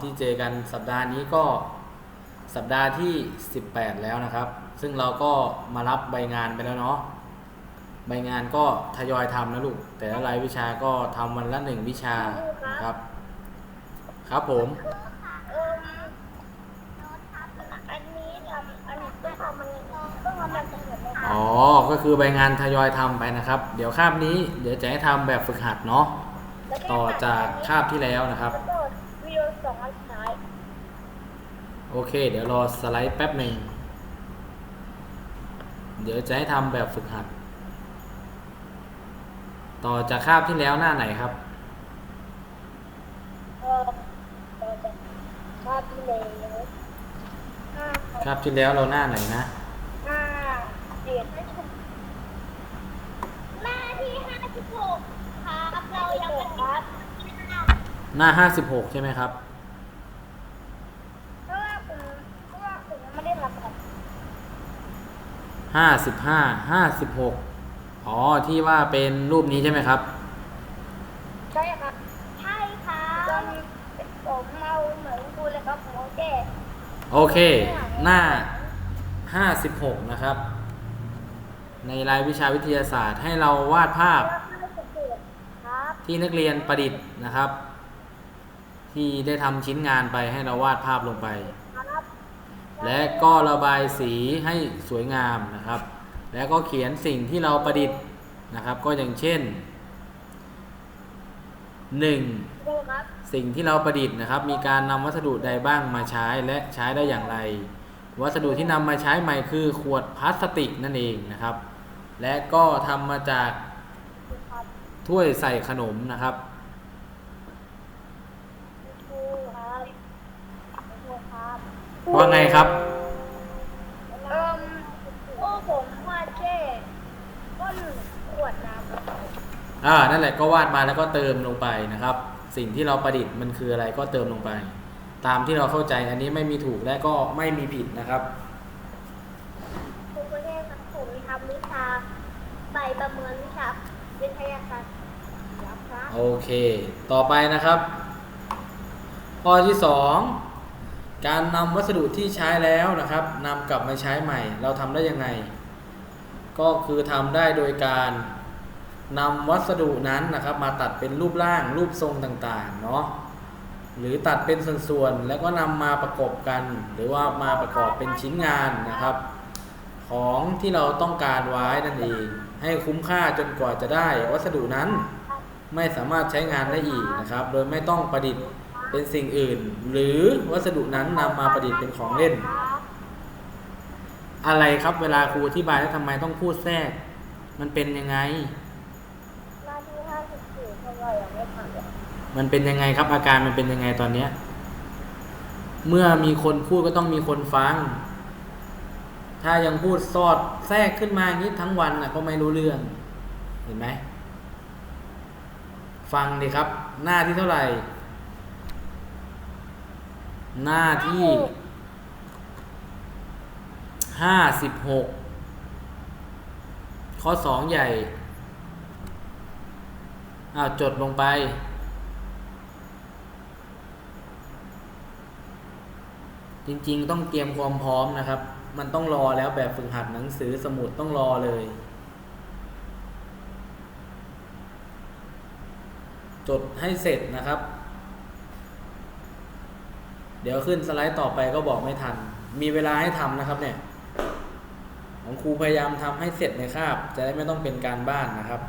ที่เจอกันสัปดาห์นี้ก็สัปดาห์ที่ 18 แล้วนะครับ ซึ่งเราก็มารับใบงานไปแล้วเนาะใบงานก็ทยอยทำนะลูก แต่ละรายวิชาก็ทำวันละหนึ่งวิชานะครับ ครับผมอ๋อ ก็คือใบงานทยอยทำไปนะครับ เดี๋ยวคาบนี้เดี๋ยวจะให้ทำแบบฝึกหัดเนาะต่อจากคาบที่แล้วนะครับ แล้วก็วิดีโอสองอันสุดท้าย โอเค เดี๋ยวรอสไลด์แป๊บหนึ่ง เดี๋ยวจะให้ทำแบบฝึกหัด ต่อจากคาบที่แล้วหน้าไหนครับเออเราจะภาพที่เลยห้าคาบที่แล้วเราหน้าไหนนะห้าเจ็ดหน้าที่ห้าสิบหกครับเรายังไม่ครับหน้า56ใช่ไหมครับ เพราะว่าผมเพราะว่าผมยังไม่ได้รับครับ 55 56อ๋อที่ว่าเป็นรูปนี้ใช่ไหมครับ ใช่ครับใช่ครับผมเอาเหมือนครูเลยครับผมเอาแก้โอเค หน้า56นะครับ ในรายวิชาวิทยาศาสตร์ให้เราวาดภาพครับที่นักเรียนประดิษฐ์นะครับ ที่ได้ทำชิ้นงานไปให้เราวาดภาพลงไปครับ และก็ระบายสีให้สวยงามนะครับ แล้วก็เขียนสิ่งที่เราประดิษฐ์นะครับ ก็อย่างเช่น 1. สิ่งที่เราประดิษฐ์นะครับ มีการนำวัสดุใดบ้างมาใช้และใช้ได้อย่างไร วัสดุที่นำมาใช้ใหม่คือขวดพลาสติกนั่นเองนะครับ และก็ทำมาจากถ้วยใส่ขนมนะครับ ครูครับครูครับ ว่าไงครับ เอิ่มโอ้ผมวาดแค่ก้นขวดน้ำครับอ่า นั่นแหละก็วาดมาแล้วก็เติมลงไปนะครับ สิ่งที่เราประดิษฐ์มันคืออะไรก็เติมลงไป ตามที่เราเข้าใจอันนี้ไม่มีถูกและก็ไม่มีผิดนะครับ ครูก็แค่ครับผมทำวิชาใบประเมินวิชาวิทยาศาสตร์ครับครับโอเค ต่อไปนะครับ ข้อที่2 การนำวัสดุที่ใช้แล้วนะครับนำกลับมาใช้ใหม่ เราทำได้ยังไง ก็คือทำได้โดยการนำวัสดุนั้นนะครับ มาตัดเป็นรูปร่างรูปทรงต่างๆเนาะหรือตัดเป็นส่วนๆแล้วก็นำมาประกอบกัน หรือว่ามาประกอบเป็นชิ้นงานนะครับ ของที่เราต้องการไว้นั่นเองให้คุ้มค่าจนกว่าจะได้ วัสดุนั้นไม่สามารถใช้งานได้อีกนะครับ โดยไม่ต้องประดิษฐ์ เป็นสิ่งอื่น หรือวัสดุนั้นนำมาประดิษฐ์เป็นของเล่น อะไรครับเวลาครูอธิบายแล้วทำไมต้องพูดแทรก มันเป็นยังไง หน้าที่ห้าสิบสี่เพราะว่ายังไม่ทำเลยมันเป็นยังไงครับ อาการมันเป็นยังไงตอนเนี้ย เมื่อมีคนพูดก็ต้องมีคนฟัง ถ้ายังพูดสอดแทรกขึ้นมาอย่างนี้ทั้งวันน่ะก็ไม่รู้เรื่อง เห็นไหม ฟังดีครับ หน้าที่เท่าไหร่ หน้าที่ห้าสิบหกข้อสองใหญ่อาจดลงไป จริงๆ ต้องเตรียมความพร้อมนะครับ มันต้องรอแล้วแบบฝึกหัดหนังสือสมุดต้องรอเลย จดให้เสร็จนะครับ เดี๋ยวขึ้นสไลด์ต่อไปก็บอกไม่ทัน มีเวลาให้ทำนะครับเนี่ยของครูพยายามทำให้เสร็จในคาบ จะได้ไม่ต้องเป็นการบ้านนะครับ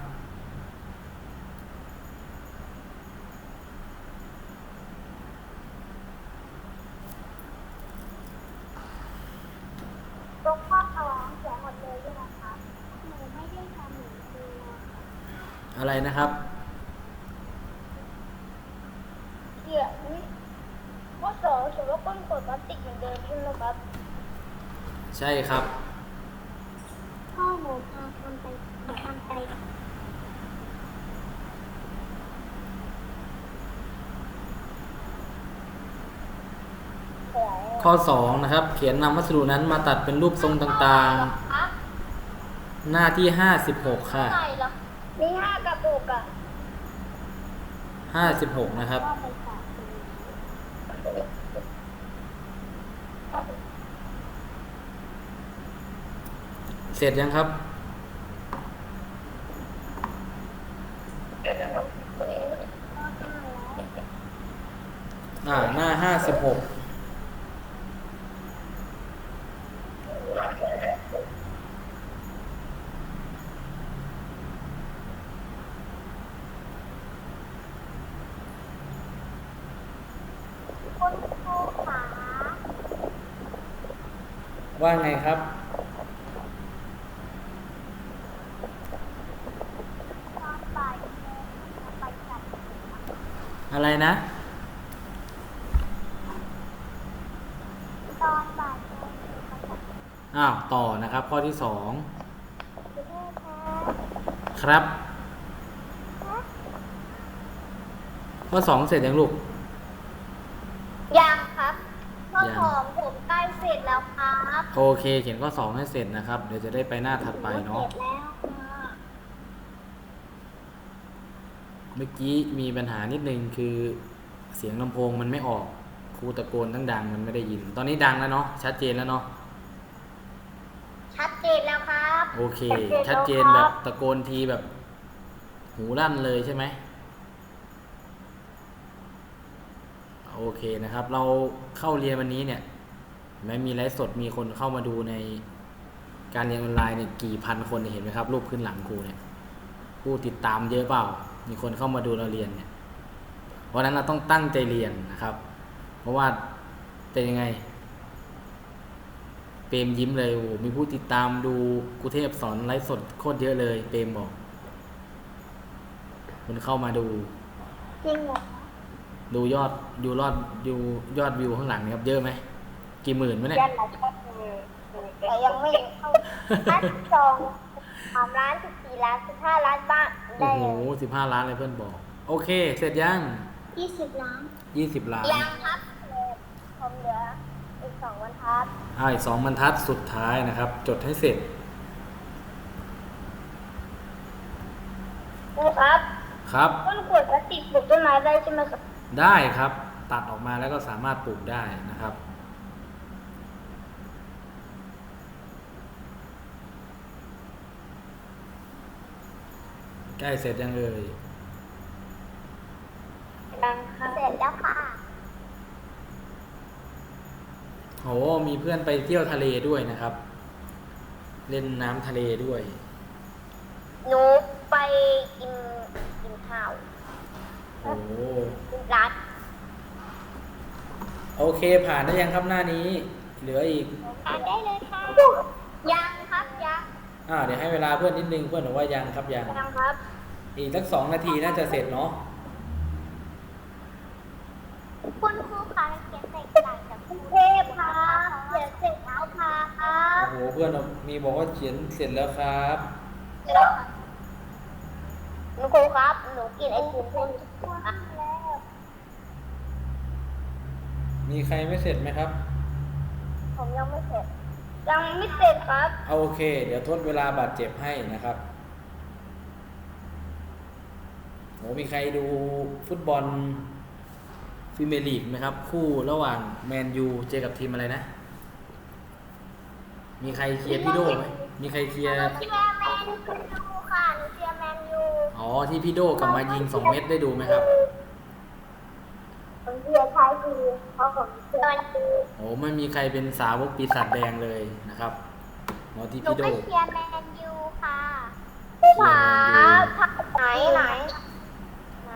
ข้อ 2 นะครับ เขียนนำวัสดุนั้นมาตัดเป็นรูปทรงต่างๆ หน้าที่ 56 ค่ะ มีห้ากระปุกอะ56 นะครับ เสร็จยังครับ อ่า หน้า 56 ว่าไงครับ อะไรนะตอนบ่ายอ้าว ต่อนะครับ ข้อที่สองคุณแม่คะครับ ข้อสองเสร็จยังลูก ยังครับข้อ ยัง ของผมใกล้เสร็จแล้วครับ โอเค เขียนข้อสองให้เสร็จนะครับ เดี๋ยวจะได้ไปหน้าถัดไปเนาะเสร็จแล้วค่ะเมื่อกี้มีปัญหานิดนึงคือเสียงลำโพงมันไม่ออก ครูตะโกนทั้งดังมันไม่ได้ยิน ตอนนี้ดังแล้วเนาะ ชัดเจนแล้วเนาะ ชัดเจนแล้วครับ โอเค ชัชัดดเจเจนนแบแล้วบครับตะโกนทีแบบ หูลั่นเลยใช่ไหม โอเคนะครับ เราเข้าเรียนวันนี้เนี่ย แม้มีไลฟ์สดมีคนเข้ามาดูในการเรียนออนไลน์เนี่ยกี่พันคนเนี่ยเห็นไหมครับรูปขึ้นหลังครูเนี่ยผู้ติดตามเยอะเปล่า มีคนเข้ามาดูเราเรียนเนี่ย เพราะฉะนั้นเราต้องตั้งใจเรียนนะครับ เพราะว่าเป็นยังไง เปรมยิ้มเลยโอ้โหมีผู้ติดตามดูกุเทพสอนไลฟ์สดโคตรเยอะเลย เปรมบอกคนเข้ามาดูจริงเหรอดูยอดดูยอดดูยอดวิวข้างหลังเนี่ยครับ เยอะไหม กี่หมื่นไหมเนี่ยยันหลายช่องเลยแต่ยังไม่เข้าถ้าจองสามล้านสิบสี่ล้านสิบห้าล้านบ้างโอ้ได้โหสิบห้าล้านเลยเพื่อนบอก โอเค เสร็จยังยี่สิบล้านยี่สิบล้านยังครับผมเหลืออีกสองวันทัดอ่าอีกสองบรรทัดสุดท้ายนะครับ จดให้เสร็จ ครูครับครับ ต้นขวดพลาสติกปลูกต้นไม้ได้ใช่ไหมครับได้ครับ ตัดออกมาแล้วก็สามารถปลูกได้นะครับ ใกล้เสร็จยังเอ่ยยังค่ะเสร็จแล้วค่ะโหมีเพื่อนไปเที่ยวทะเลด้วยนะครับ เล่นน้ำทะเลด้วยหนูไปกินกินข้าวโอ้โหกินร้านโอเคผ่านได้ยังครับหน้านี้ เหลืออีกทานได้เลยค่ะยังครับยัง อ่าเดี๋ยวให้เวลาเพื่อนนิดนึงเพื่อนบอกว่ายังครับยังยังครับ อีกสักสองนาทีน่าจะเสร็จเนาะคุณครูคะเขียนใส่กระดาษจากกรุงเทพค่ะเขียนเสร็จแล้วค่ะครับโอ้โหเพื่อนมีบอกว่าเขียนเสร็จแล้วครับคุณครูครับ หนูกินไอติมเพิ่มแล้วมีใครไม่เสร็จไหมครับ ผมยังไม่เสร็จ ยังไม่เสร็จครับเอาโอเค เดี๋ยวทดเวลาบาดเจ็บให้นะครับโหมีใครดูฟุตบอลพรีเมียร์ลีกไหมครับ คู่ระหว่างแมนยูเจอกับทีมอะไรนะ มีใครเคลียร์พี่โดไหมมีใครเคลียร์หนูเชียร์แมนยูค่ะหนูเชียร์แมนยู อ๋อ ที่พี่โดกลับมายิงสองเม็ดได้ดูไหมครับผม เชียร์ชายคือเพราะผมเชียร์แมนยูโอ้ไม่มีใครเป็นสาวกปีศาจแดงเลยนะครับหมอที่หนูพี่โดก็เชียร์แมนยูค่ะเชียร์ผาแมนยูไหนไหนไหน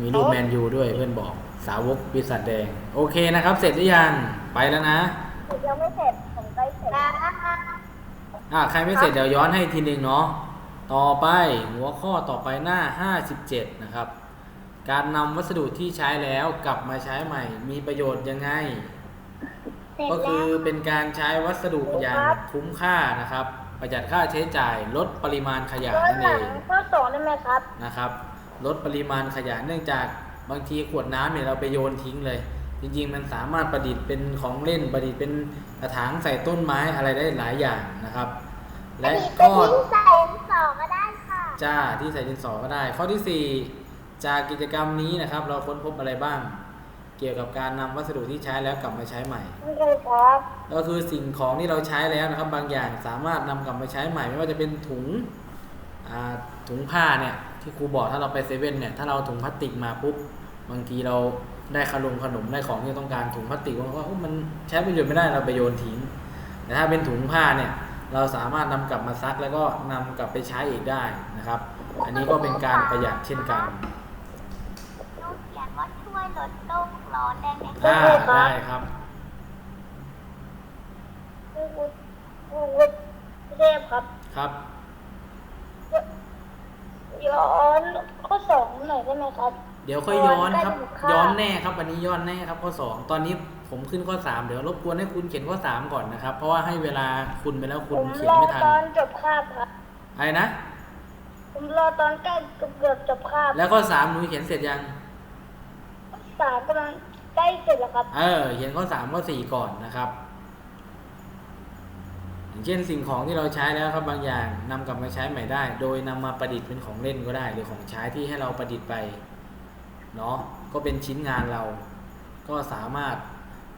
มีรูปแมนยูด้วยเพื่อนบอกสาวกปีศาจแดง โอเคนะครับ เสร็จหรือยังไปแล้วนะ ผมยังไม่เสร็จผมใกล้เสร็จแล้วอ่าใครไม่เสร็จเดี๋ยวย้อนให้ทีหนึ่งเนาะต่อไปหัวข้อต่อไปหน้า 57 นะครับ การนำวัสดุที่ใช้แล้วกลับมาใช้ใหม่ มีประโยชน์ยังไงเสร็จก็แล้คือวเป็นการใช้วัสดุอย่างครับคุ้มค่านะครับ ประหยัดค่าใช้จ่ายลดปริมาณขยะย้อนนั่นหลัเองงข้อสองได้ไหมครับนะครับ ลดปริมาณขยะเนื่องจากบางทีขวดน้ำเนี่ยเราไปโยนทิ้งเลย จริงๆ มันสามารถประดิษฐ์เป็นของเล่นประดิษฐ์เป็นกระถางใส่ต้นไม้อะไรได้หลายอย่างนะครับ และก็ข้อทิ้งใส่สองก็ได้ค่ะจ้าที่ใส่ดินสอก็ได้ ข้อที่4 จากกิจกรรมนี้นะครับ เราค้นพบอะไรบ้างกเกี่ยวกับการนำวัสดุที่ใช้แล้วกลับมาใช้ใหม่ไม่ใช่ครับก็คือสิ่งของที่เราใช้แล้วนะครับ บางอย่างสามารถนำกลับมาใช้ใหม่ ไม่ว่าจะเป็นถุงอ่าถุงผ้าเนี่ยที่ครูบอกถ้าเราไปเซเว่นเนี่ยถ้าเราเอาถุงพลาสติกมาปุ๊บบางทีเราได้ขนมขนมได้ของที่ต้องการถุงพลาสติกมันก็เอ้ามันใช้ประโยชน์ไม่ได้เราไปโยนทิ้งแต่ถ้าเป็นถุงผ้าเนี่ยเราสามารถนำกลับมาซักแล้วก็นำกลับไปใช้อีกได้นะครับ อันนี้ก็เป็นการประหยัดเช่นกันหนูเขียนว่าช่วยลดโลก ร้อนได้ไหมคอ่ารับได้ครับคุณคุณคุณเทพครับ ครับย้อนข้อสองหน่อยได้ไหมครับ เดี๋ยวค่อยย้อนครับย้อนได้หนึ่งข้อย้อนแน่ครับวันนี้ย้อนแน่ครับข้อสองตอนนี้ผมขึ้นข้อสามเดี๋ยวรบกวนให้คุณเขียนข้อสามก่อนนะครับ เพราะว่าให้เวลาคุณไปแล้วคุผณมเขียรนอไม่ทันตอนจบคาบครับอะไรนะ ผมรอตอนใกล้เกือบจบคาบแล้วข้อสามหนูเขียนเสร็จยัง สามกำลังใกล้เสร็จแล้วครับ เออเขียนข้อสามข้อสี่ก่อนนะครับ อย่างเช่นสิ่งของที่เราใช้แล้วครับบางอย่างนำกลับมาใช้ใหม่ได้ โดยนำมาประดิษฐ์เป็นของเล่นก็ได้ หรือของใช้ที่ให้เราประดิษฐ์ไปเนาะก็เป็นชิ้นงานเรา ก็สามารถ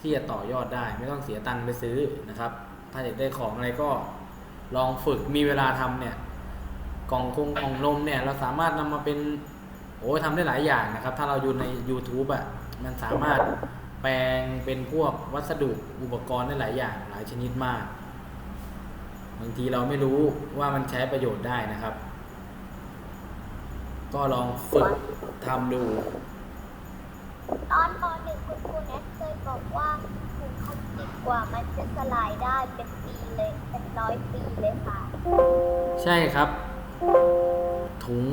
ที่จะต่อยอดได้ ไม่ต้องเสียตังค์ไปซื้อนะครับ ถ้าอยากได้ของอะไรก็ลองฝึกมีเวลาทำเนี่ย กล่องคงกล่องนมเนี่ยเราสามารถนำมาเป็น โอ้ยทำได้หลายอย่างนะครับ ถ้าเราอยู่ใน YouTube อะมันสามารถแปลงเป็นพวกวัสดุอุปกรณ์ได้หลายอย่างหลายชนิดมาก บางทีเราไม่รู้ว่ามันใช้ประโยชน์ได้นะครับ ก็ลองฝึกทำดูตอนปหนึ่งคุณครูแนทเคยบอกว่าถุงพลาสติกกว่ามันจะสลายได้เป็นปีเลยเป็นร้อยปีเลยค่ะ ใช่ครับ ถุง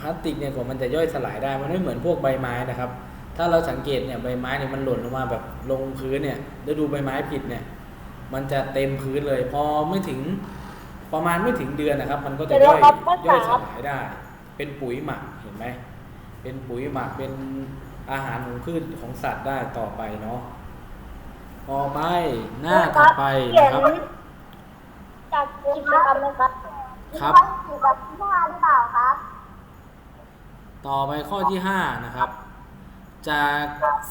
พลาสติกเนี่ยกว่ามันจะย่อยสลายได้มันไม่เหมือนพวกใบไม้นะครับ ถ้าเราสังเกตเนี่ยใบไม้เนี่ยมันหล่นลงมาแบบลงพื้นเนี่ยแล้วดูใบไม้ผิดเนี่ย มันจะเต็มพื้นเลย พอไม่ถึงประมาณไม่ถึงเดือนนะครับ มันก็จะเดี๋ย่ยอวยครับข้อย่อยสสามลายได้ เป็นปุ๋ยหมักเห็นไหมเป็นปุ๋ยหมักเป็นอาหารของพืชของสัตว์ได้ต่อไปเนาะต่อไปหน้าถัดไปเขียนะนครับจากกิจกรรมนะครับครับอยู่กับที่ห้าหรือเปล่าครับ ต่อไปข้อที่5นะครับ จาก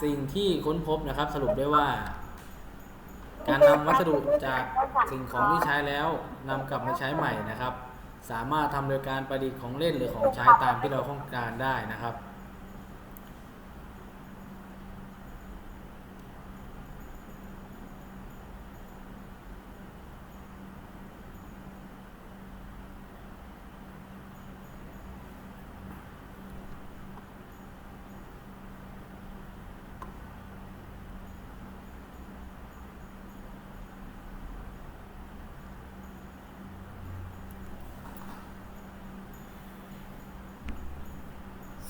สิ่งที่ค้นพบนะครับ สรุปได้ว่า การนำวัสดุจากสิ่งของที่ใช้แล้วนำกลับมาใช้ใหม่นะครับ สามารถทำโดยการประดิษฐ์ของเล่นหรือของใช้ตามที่เราต้องการได้นะครับ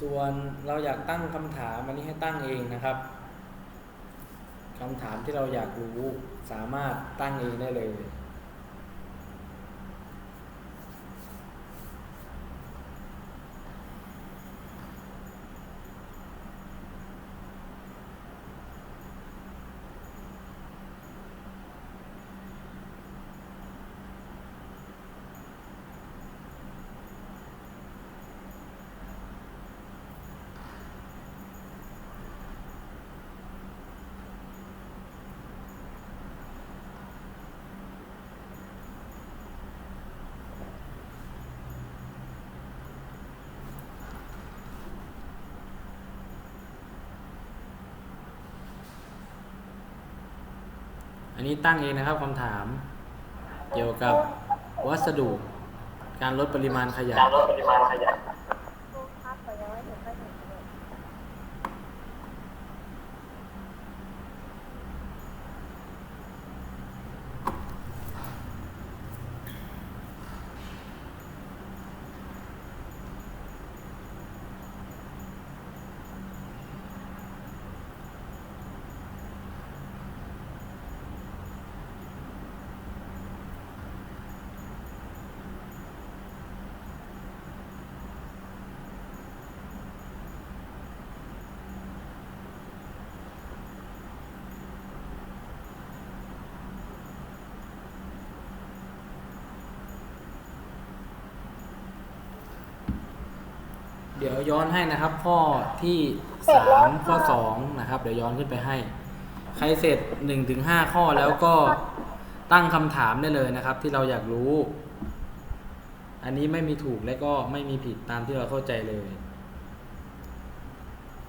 ส่วนเราอยากตั้งคำถามอันนี้ให้ตั้งเองนะครับคำถามที่เราอยากรู้สามารถตั้งเองได้เลย นี้ตั้งเองนะครับคำถาม เกี่ยวกับวัสดุ การลดปริมาณขยะครูครับขอย้อนหนูไปหนึ่งเลย ค ดี๋ ยวย้อนให้นะครับ ข้อที่สามข้อสองนะครับ เดี๋ยวย้อนขึ้นไปให้ ใครเสร็จหนึ่งถึงห้าข้อแล้วก็ตั้งคำถามได้เลยนะครับ ที่เราอยากรู้ อันนี้ไม่มีถูกและก็ไม่มีผิดตามที่เราเข้าใจเลย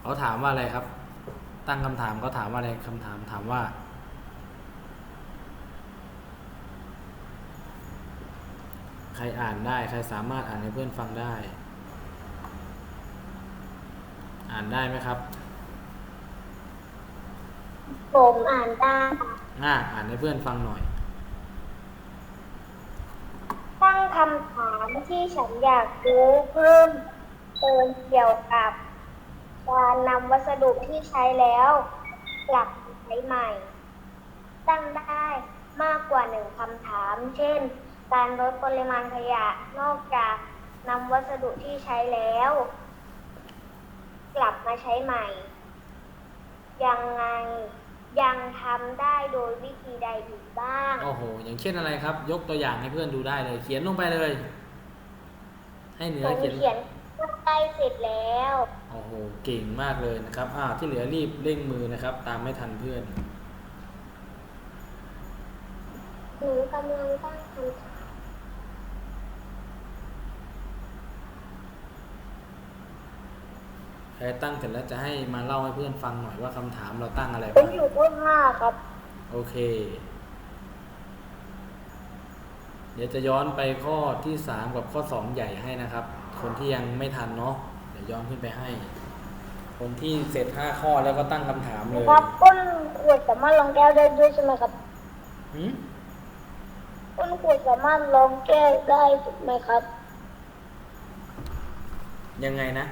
เขาถามว่าอะไรครับ ตั้งคำถามเขาถามว่าอะไรคำถามถามว่าใครอ่านได้ ใครสามารถอ่านให้เพื่อนฟังได้ อ่านได้ไหมครับ ผมอ่านได้อ่าอ่านให้เพื่อนฟังหน่อย ตั้งคำถามที่ฉันอยากรู้เพิ่มเติมเกี่ยวกับการนำวัสดุที่ใช้แล้วกลับมาใช้ใหม่ ตั้งได้มากกว่าหนึ่งคำถาม เช่น การลดปริมาณขยะนอกจากนำวัสดุที่ใช้แล้ว กลับมาใช้ใหม่ ยังไงยังทำได้โดยวิธีใดอีกบ้าง โอ้โห อย่างเช่นอะไรครับ ยกตัวอย่างให้เพื่อนดูได้เลย เขียนลงไปเลย ให้เหนืผอมเขียนเขียนใกล้เสร็จแล้ว โอ้โห เก่งมากเลยนะครับ อ่า ที่เหลือรีบเร่งมือนะครับ ตามไม่ทันเพื่อน หนูกำลังตั้งคำถาม ใครตั้งเสร็จแล้วจะให้มาเล่าให้เพื่อนฟังหน่อยว่าคำถามเราตั้งอะไรผมบ้างอยู่ข้างหน้าครับ โอเค เดี๋ยวจะย้อนไปข้อที่สามกับข้อสองใหญ่ให้นะครับ คนที่ยังไม่ทันเนาะเดี๋ยวย้อนขึ้นไปให้ คนที่เสร็จห้าข้อแล้วก็ตั้งคำถามเลยครับก้นขวดสามารถรองแก้วได้ด้วยใช่ไหมครับหืมก้นขวดสามารถรองแก้วได้ถูกไหมครับ ยังไงนะ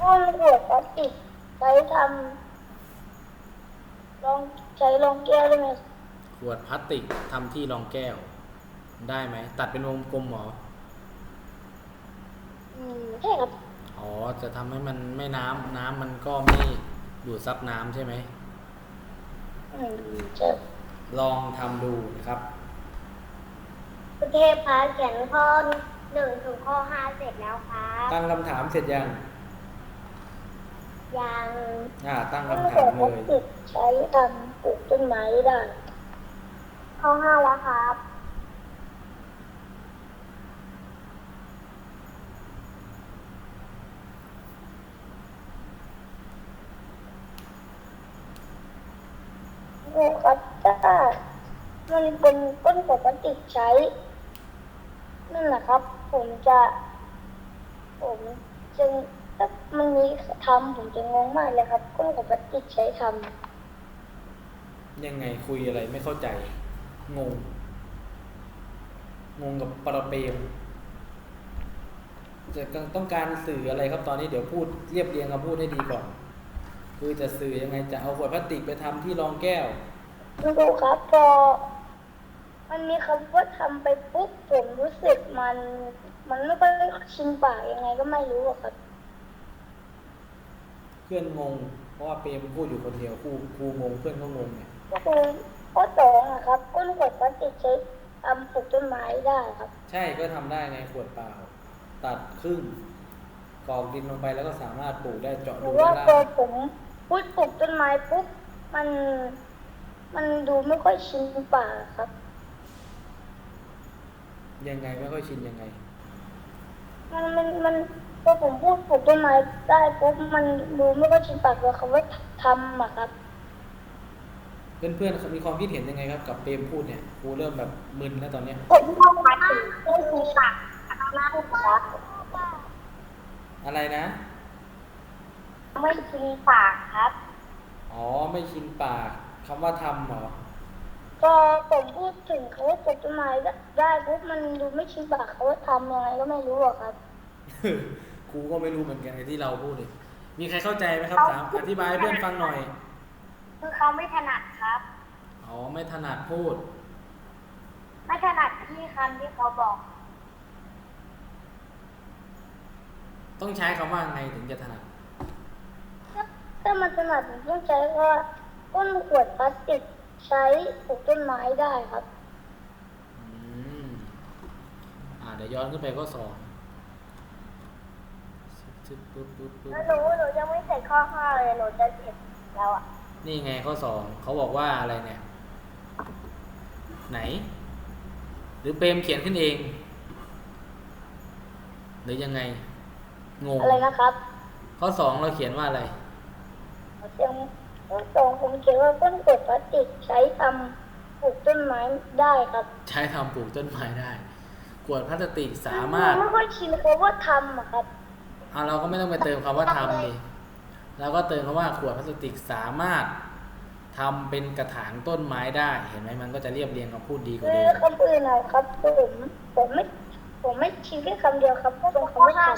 ก้นขวดพลาสติกใช้ทำรองใช้รองแก้วได้ไหมขวดพลาสติกทำที่รองแก้ว ได้ไหม ตัดเป็นวงกลมเหรอ อืมใช่ครับอ๋อ จะทำให้มันไม่น้ำน้ำมันก็ไม่ดูดซับน้ำใช่ไหม อืมใช่ลองทำดูนะครับประเทศพาเขียนข้อหนึ่งถึงข้อห้าเสร็จแล้วครับ ตั้งคำถามเสร็จยัง ยังอ่า ตั้งก้นคำขถาวมดพเลลายสติกใช้ทำปลูกต้นไม้ได้ข้อห้าแล้วครับดูครับถ้ามันเป็นก้นขวดพลาสติกใช้ นั่นแหละครับ ผมจะ ผมจึง ถ้ามันมีทำผมจะงงมากเลยครับก้นขวดพลาสติกใช้ทยังไงคุยอะไรไม่เข้าใจ งง งงกับปรเปรมจะต้องการสื่ออะไรครับตอนนี้เดี๋ยวพูดเรียบเรียงคำพูดให้ดีก่อน คือจะสื่อยังไงจะเอาขวดพลาสติกไปทำที่รองแก้วำดูครับพอ มันมีคำว่าทำไปปุ๊บผมรู้สึกมัน มันไม่ค่อยชินปากยังไงก็ไม่รู้อะครับ เพื่อนงง เพราะว่าเปรมพูดอยู่คนเดียวครูครูงงเพื่อนก็งงเนี่ยคือข้อสองอะครับก้นขวดพลาสติกใช้ทำปลูกต้นไม้ได้ครับ ใช่ก็ทำได้ไงขวดเปล่า ตัดครึ่งกรอกดินลงไปแล้วก็สามารถปลูกได้เจาะหรูรือด้าว่านพอล่างผมพูดปลูกต้นไม้ปุ๊บมัน มันดูไม่ค่อยชินปากครับ ยังไงไม่ค่อยชินยังไง มันมันมัน พอผมพูดปลูกต้นไม้ได้ปุ๊บมันดูไม่ค่อยชินปากเลยคำว่าทำอะครับเพื่อนเพื่อนๆมีความคิดเห็นยังไงครับ กับเปรมพูดเนี่ยครูเริ่มแบบมึนแล้วตอนเนี้ยผมเข้ามาถึงไม่ชินปากมากครับอะไรนะ ไม่ชินปากครับ อ๋อไม่ชินปากคำว่าทำเหรอพอผมพูดถึงเขาว่าปลูกต้นไม้ได้ปุ๊บมันดูไม่ชินปากเขาว่าทำยังไงก็ไม่รู้อะครับค รูก็ไม่รู้เหมือนกันไอ้ที่เราพูดเลยมีใครเข้าใจไหมครับถามอธิบายให้เพื่อนฟังหน่อย คือเขาไม่ถนัดครับอ๋อไม่ถนัดพูด ไม่ถนัดที่คำที่เขาบอก ต้องใช้คำว่าไงถึงจะถนัดถ้ามันถนัดผมต้องใช้ว่าก้นขวดพลาสติกใช้ปลูกต้นไม้ได้ครับ อืมอ่าเดี๋ยวย้อนขึ้นไปข้อสอง ชึบปุ๊บปุ๊บปุ๊บแล้วหนูหนูยังไม่เสร็จข้อห้าเลยหนูจะเสร็จแล้วอะนี่ไงข้อสองเขาบอกว่าอะไรเนี่ย ไหน หรือเปรมเขียนขึ้นเอง หรือยังไงงงอะไรนะครับ ข้อสองเราเขียนว่าอะไรยังข้อสองผมเขียนว่าต้นกรดพลาสติกใช้ทำปลูกต้นไม้ได้ครับ ใช้ทำปลูกต้นไม้ได้ขวดพลาสติกสามารถหนูไม่ค่อยชินคำว่าทำอะครับ เอาเราก็ไม่ต้องไปเติมคำว่าทำดิเราก็เติมคำว่าขวดพลาสติกสามารถทำเป็นกระถางต้นไม้ได้ เห็นไหมมันก็จะเรียบเรียงคำพูดดีกว่าคือเดิมคำอื่นนะครับผมผมไม่ผมไม่ชินแค่คำเดียวครับตรงคำว่าทำ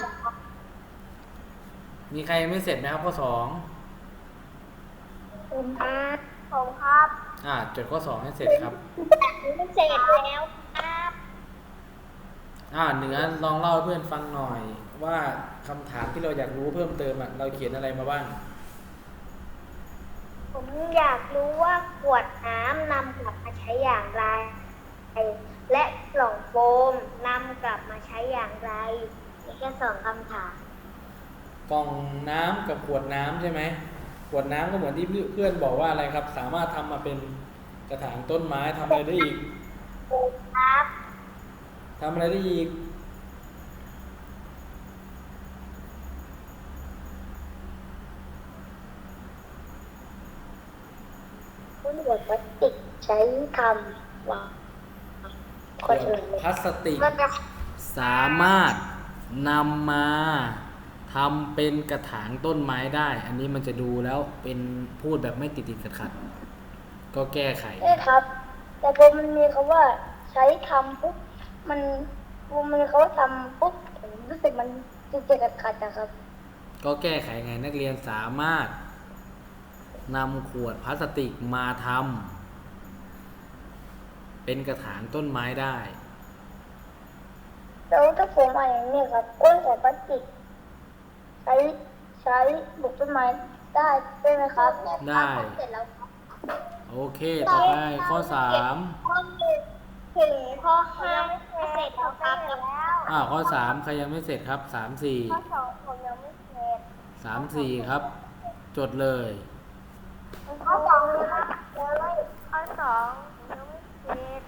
มีใครยังไม่เสร็จไหมครับข้อสองผมครับผมครับ อ่าจดข้อสองให้เสร็จครับไม่เสร็จแล้วครับอ่าเหนือลองเล่าให้เพื่อนฟังหน่อยว่าคำถามที่เราอยากรู้เพิ่มเติมอะเราเขียนอะไรมาบ้าง ผมอยากรู้ว่าขวดน้ำนำกลับมาใช้อย่างไร และกล่องโฟมนำกลับมาใช้อย่างไรมีแค่สองคำถามกล่องน้ำกับขวดน้ำใช่ไหมขวดน้ำก็เหมือนที่เพื่อนบอกว่าอะไรครับ สามารถทำมาเป็นกระถางต้นไม้ทำอะไรได้อีกครับทำอะไรได้อีก ต้นข วดพลาสติกใช้ทำว่าขอเชิญเลยพลาสติก มันจะสามารถนำมาทำเป็นกระถางต้นไม้ได้ อันนี้มันจะดูแล้วเป็นพูดแบบไม่ติดติดขัดขัดๆก็แก้ไขใช่ครับ แต่พอมันมีคำว่าใช้ทำปุ๊บมันพอมันมีคำว่าทำปุ๊บผมรู้สึกมันจิตขัดขัดๆนะครับ ก็แก้ไขไงนักเรียนสามารถ นำขวดพลาสติกมาทำเป็นกระถางต้นไม้ได้ แล้วถ้าผมมาอย่างนี้ครับก้นของพลาสติกใช้ใช้ปลูกต้นไม้ได้ใช่ไหมครับได้ เสร็จแล้วครับโอเค ต่อไปข้อสามข้อหนึ่งถึงข้อห้าเสร็จแล้วครับแล้วอ่าข้อสามใครยังไม่เสร็จครับสามสี่ข้อสองผมยังไม่เสร็จสามสี่ครับ จดเลย ข้อสองนะครับยังไม่ข้อสองยังไม่เสร็จ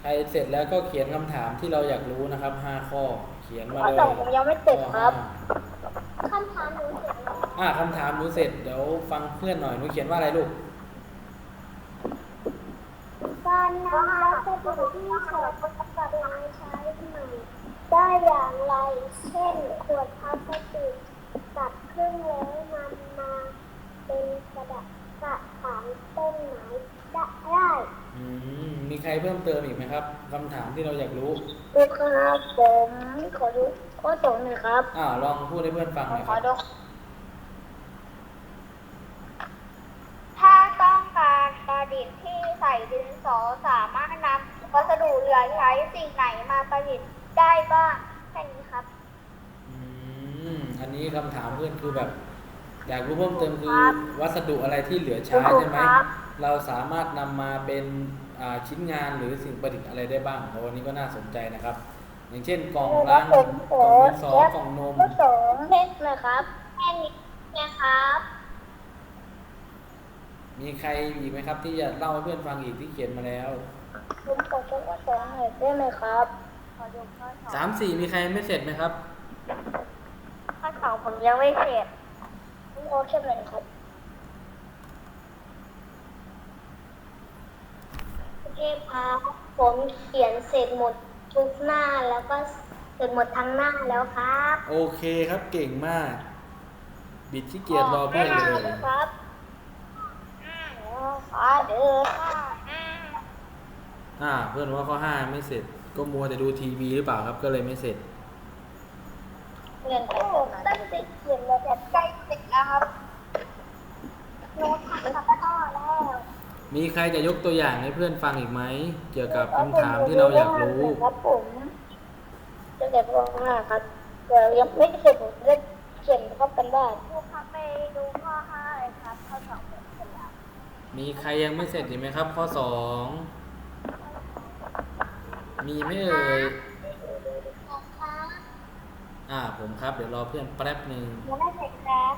ใครเสร็จแล้วก็เขียนคำถามที่เราอยากรู้นะครับห้าข้อเขียนมาข้อเลยสองผมยังไม่เสร็จครับ ข้อห้าคำถามหนูเสร็จแล้วอ่าคำถามหนูเสร็จเดี๋ยวฟังเพื่อนหน่อยหนูเขียนว่าอะไรลูกการนำวัสดุที่ใช้กลับมาใช้ใหม่ได้อย่างไร เช่น ขวดพลาสติก ตัดครึ่งแล้วนำมาเป็นกระดาษกระถางต้นไม้ได้อืมมีใครเพิ่มเติมอีกไหมครับคำถามที่เราอยากรู้ดูครับผมขอดูข้อสองหน่อยครับอ่าลองพูดให้เพื่อนฟังหน่อยขคอรับดูถ้าต้องการประดิษฐ์ที่ใส่ดินสอสามารถนำวัสดุเหลือใช้สิ่งไหนมาประดิษฐ์ได้บ้างแค่นี้ครับอื ม อันนี้คำถามเพื่อนคือแบบ อยากรู้เพิ่มเติมคือครับวัสดุอะไรที่เหลือใช้ครับใช่ไหมครับเราสามารถนำมาเป็นอ่าชิ้นงานหรือสิ่งประดิษฐ์อะไรได้บ้างโอ้อันนี้ก็น่าสนใจนะครับ อย่างเช่นกล่องล้างกล่องดินสอกล่องนมข้อสองเล็กนะครับแค่นี้นะครับ มีใครอีกไหมครับ ที่จะเล่าให้เพื่อนฟังอีกที่เขียนมาแล้วผมขอชมข้อสองหน่อยได้ไหมครับขอดูข้อสองสามสี่มีใครไม่เสร็จไหมครับ ข้อสองผมยังไม่เสร็จผมขอแค่หนึ่งครับโอเคครับผมเขียนเสร็จหมดทุกหน้าแล้วก็เสร็จหมดทั้งหน้าแล้วครับโอเคครับเก่งมาก บิดขี้เกียจรอเพื่อนเลยครับขอเดือข้อห้าอ่าเพื่อนว่าข้อห้าไม่เสร็จ ก็มัวแต่ดูทีวีหรือเปล่าครับก็เลยไม่เสร็จ เรียนไปผมตั้งใจเขียนแล้วแต่ใกล้เสร็จแล้วครับหนูทำทั้งข้อแล้ว มีใครจะยกตัวอย่างให้เพื่อนฟังอีกไหม เกี่ยวกับคำถามที่เราอยากรู้ครับผมจะเก็บข้อห้าครับเดี๋ยวยังไม่เสร็จผมจะเขียนเข้ากันได้ครูครับไปดูข้อห้าเลยครับข้อสองเสร็จแล้วมีใครยังไม่เสร็จอีกไหมครับ ข้อสองมีไหมเอ่ย อ่าผมครับ เดี๋ยวรอเพื่อนแป๊บหนึ่ง แล้วได้เสร็จครับ